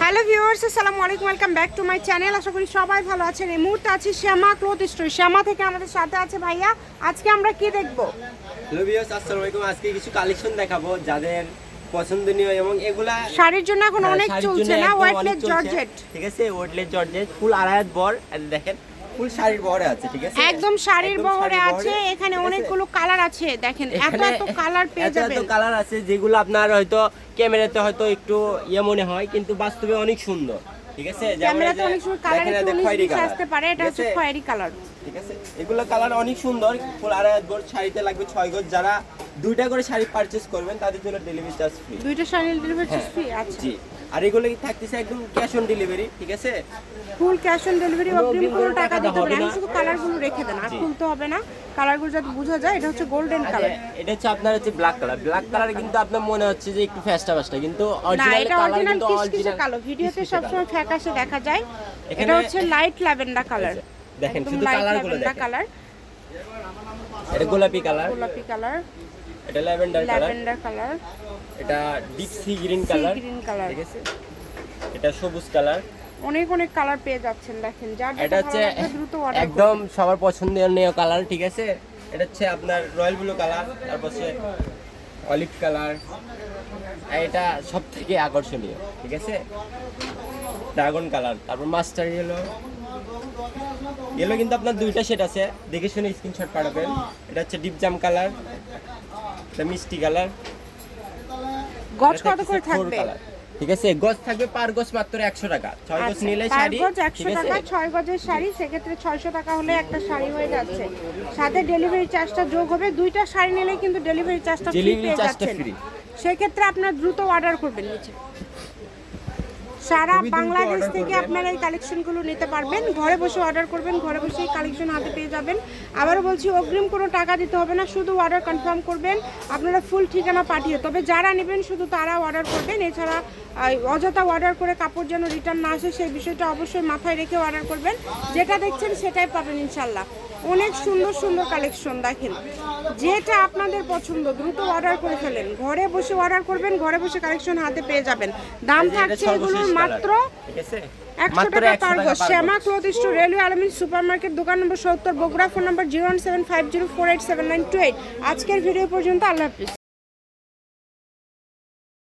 Hello viewers আসসালামু আলাইকুম welcome back to my channel. আশা করি সবাই ভালো আছেন। এই মুহূর্তে আছি শ্যামা ক্লোথ স্টোর। শ্যামা থেকে আমাদের সাথে আছে ভাইয়া। আজকে আমরা কি দেখব? হ্যালো ভিউয়ার্স আসসালামু আলাইকুম। আজকে কিছু কালেকশন দেখাবো যাদের পছন্দনীয় এবং এগুলা শাড়ির জন্য এখন হ্যাঁ, অনেক চলছে না? একদম হোয়াইট অনেক লেস চলছে। জর্জেট ঠিক আছে ওয়েটলেস জর্জেট ফুল আড়াইয়াত বর। আর দেখেন ফুল শাড়ির বহরে আছে ঠিক আছে? একদম শাড়ির বহরে আছে এখানে অনেকগুলো কালার আছে দেখেন এত এত কালার পেয়ে যাবেন এত কালার আছে যেগুলো আপনার হয়তো ক্যামেরাতে হয়তো একটু ইয়ে মনে হয় কিন্তু বাস্তবে অনেক সুন্দর ঠিক আছে? ক্যামেরাতে অনেক সুন্দর কালার একটু আসতে পারে এটা হচ্ছে? খয়েরি কালার। ঠিক আছে? এগুলো কালার অনেক সুন্দর। ফুল আড়াই গজ শাড়িতে লাগবে ছয় গজ যারা দুইটা করে শাড়ি পারচেজ করবেন তাদের জন্য ডেলিভারি চার্জ ফ্রি দুইটা শাড়ি ডেলিভারি হ্যাঁ। ফ্রি আছে জি। আর এগুলো কি থাকতেছে একদম ক্যাশ অন ডেলিভারি ঠিক আছে? ফুল ক্যাশ অন ডেলিভারি অগ্রিম কোনো টাকা দিতে হবে না। শুধু কালারগুলো রেখে দেন আর খুলতে হবে না। কালারগুলো যাতে বোঝা যায় এটা হচ্ছে গোল্ডেন আচ্ছা, কালার এটা হচ্ছে আপনার হচ্ছে ব্ল্যাক কালার ব্ল্যাক কালার কিন্তু আপনার মনে হচ্ছে যে একটু ফ্যাস্টা ফ্যাস্টা কিন্তু অরিজিনাল কালার কিন্তু অরিজিনাল কালো ভিডিওতে সবসময় ফ্যাকাশে দেখা যায়। এটা এখানে- হচ্ছে লাইট ল্যাভেন্ডার কালার দেখেন, শুধু কালারগুলো দেখেন। কালার এটা গোলাপি কালার গোলাপি কালার এটা ল্যাভেন্ডার কালার ল্যাভেন্ডার কালার এটা deep sea green colour green colour ঠিক আছে এটা সবুজ কালার অনেক অনেক কালার পেয়ে যাচ্ছেন দেখেন। যার এটা হচ্ছে একদম সবার পছন্দনীয় কালার ঠিক আছে? এটা হচ্ছে আপনার রয়্যাল ব্লু কালার তারপর হচ্ছে অলিভ কালার আর এটা সব থেকে আকর্ষণীয় ঠিক আছে? ড্রাগন কালার তারপর মাস্টার ইয়েলো ইয়েলো কিন্তু আপনার দুইটা সেট আছে। দেখে শুনে স্ক্রিনশট পাঠাবেন। এটা হচ্ছে ডিপ জাম কালার এটা মিষ্টি কালার গজ কত করে থাকবে? ঠিক আছে গজ থাকবে পার গজ মাত্র একশো টাকা। ছয় গজ আচ্ছা, নিলে পার শাড়ি গজ 100 টাকা ছয় গজের শাড়ি সেক্ষেত্রে ছয়শো টাকা হলে একটা শাড়ি হয়ে যাচ্ছে। সাথে ডেলিভারি চার্জটা যোগ হবে। দুইটা শাড়ি নিলে কিন্তু ডেলিভারি চার্জটা ফ্রি পেয়ে যাচ্ছেন। সেক্ষেত্রে আপনার দ্রুত অর্ডার করবেন নিচে। সারা বাংলাদেশ থেকে আপনারা এই কালেকশনগুলো নিতে পারবেন। ঘরে বসে অর্ডার করবেন ঘরে বসে এই কালেকশন হাতে পেয়ে যাবেন। আবারও বলছি অগ্রিম কোনো টাকা দিতে হবে না শুধু অর্ডার কনফার্ম করবেন। আপনারা ফুল ঠিকানা পাঠিয়ে তবে যারা নেবেন শুধু তারা অর্ডার করবেন। এছাড়া অযথা অর্ডার করে কাপড় যেন রিটার্ন না আসে সেই বিষয়টা অবশ্যই মাথায় রেখে অর্ডার করবেন। যেটা দেখছেন সেটাই পাবেন ইনশাল্লাহ। অনেক সুন্দর সুন্দর কালেকশন দেখেন। যেটা আপনাদের পছন্দ দ্রুত অর্ডার করে ফেলেন। ঘরে বসে অর্ডার করবেন ঘরে বসে কালেকশন হাতে পেয়ে যাবেন। দাম থাকছে এগুলোর মাত্র একশো টাকা পার গজ Shyama. Cloth store railway Almin super market দোকান নম্বর সত্তর Bogura phone number zero one seven five zero four eight seven nine two eight আজকের ভিডিও পর্যন্ত আল্লাহ হাফিজ।